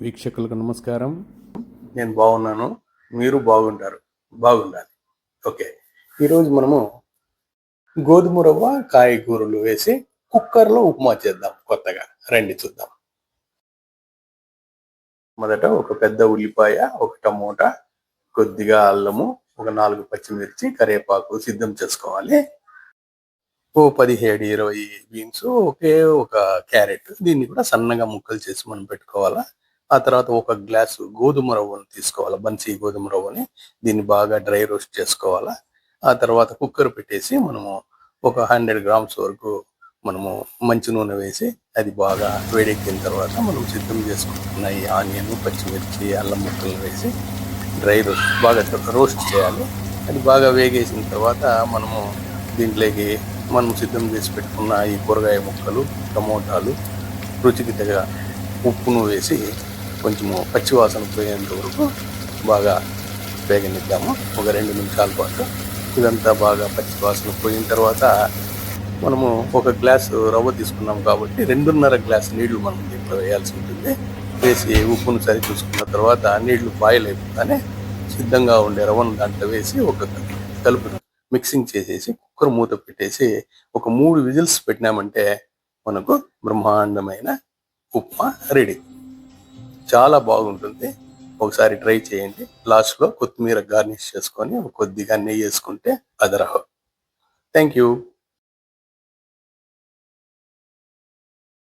వీక్షకులకు నమస్కారం. నేను బాగున్నాను. మీరు బాగుంటారు. బాగుండాలి. ఓకే. ఈరోజు మనము గోధుమ రవ్వ కాయగూరలు వేసి కుక్కర్లో ఉప్మా చేద్దాం కొత్తగా. రండి చూద్దాం. మొదట ఒక పెద్ద ఉల్లిపాయ ఒక టమోటా కొద్దిగా అల్లము ఒక నాలుగు పచ్చిమిర్చి కరివేపాకు సిద్ధం చేసుకోవాలి. ఓ పదిహేడు ఇరవై బీన్స్ ఒకే ఒక క్యారెట్ దీన్ని కూడా సన్నగా ముక్కలు చేసి మనం పెట్టుకోవాలా? ఆ తర్వాత ఒక గ్లాసు గోధుమ రవ్వను తీసుకోవాలి బన్సీ గోధుమ రవ్వని దీన్ని బాగా డ్రై రోస్ట్ చేసుకోవాలా. ఆ తర్వాత కుక్కర్ పెట్టేసి మనము ఒక హండ్రెడ్ గ్రామ్స్ వరకు మనము మంచి నూనె వేసి అది బాగా వేడెక్కిన తర్వాత మనం సిద్ధం చేసుకుంటున్న ఈ ఆనియన్ పచ్చిమిర్చి అల్లం ముక్కలు వేసి డ్రై రోస్ట్ బాగా రోస్ట్ చేయాలి. అది బాగా వేగేసిన తర్వాత మనము దీంట్లోకి మనం సిద్ధం చేసి పెట్టుకున్న ఈ కూరగాయ ముక్కలు టమోటాలు రుచికి తగ్గ ఉప్పును వేసి కొంచెము పచ్చివాసన పోయేంత వరకు బాగా వేగనిద్దాము. ఒక రెండు నిమిషాల పాటు ఇదంతా బాగా పచ్చివాసన పోయిన తర్వాత మనము ఒక గ్లాసు రవ్వ తీసుకున్నాం కాబట్టి రెండున్నర గ్లాస్ నీళ్ళు మనం దీంట్లో వేయాల్సి ఉంటుంది. వేసి ఉప్పును సరి చూసుకున్న తర్వాత నీళ్ళు బాయిల్ అయిపోతానే సిద్ధంగా ఉండే రవ్వను దాంట్లో వేసి ఒక కలుపు మిక్సింగ్ చేసేసి కుక్కర్ మూత పెట్టేసి ఒక మూడు విజిల్స్ పెట్టినామంటే మనకు బ్రహ్మాండమైన ఉప్మా రెడీ. చాలా బాగుంటుంది. ఒకసారి ట్రై చేయండి. లాస్ట్లో కొత్తిమీర గార్నిష్ చేసుకొని కొద్దిగా నెయ్యి వేసుకుంటే అదరహ. Thank you.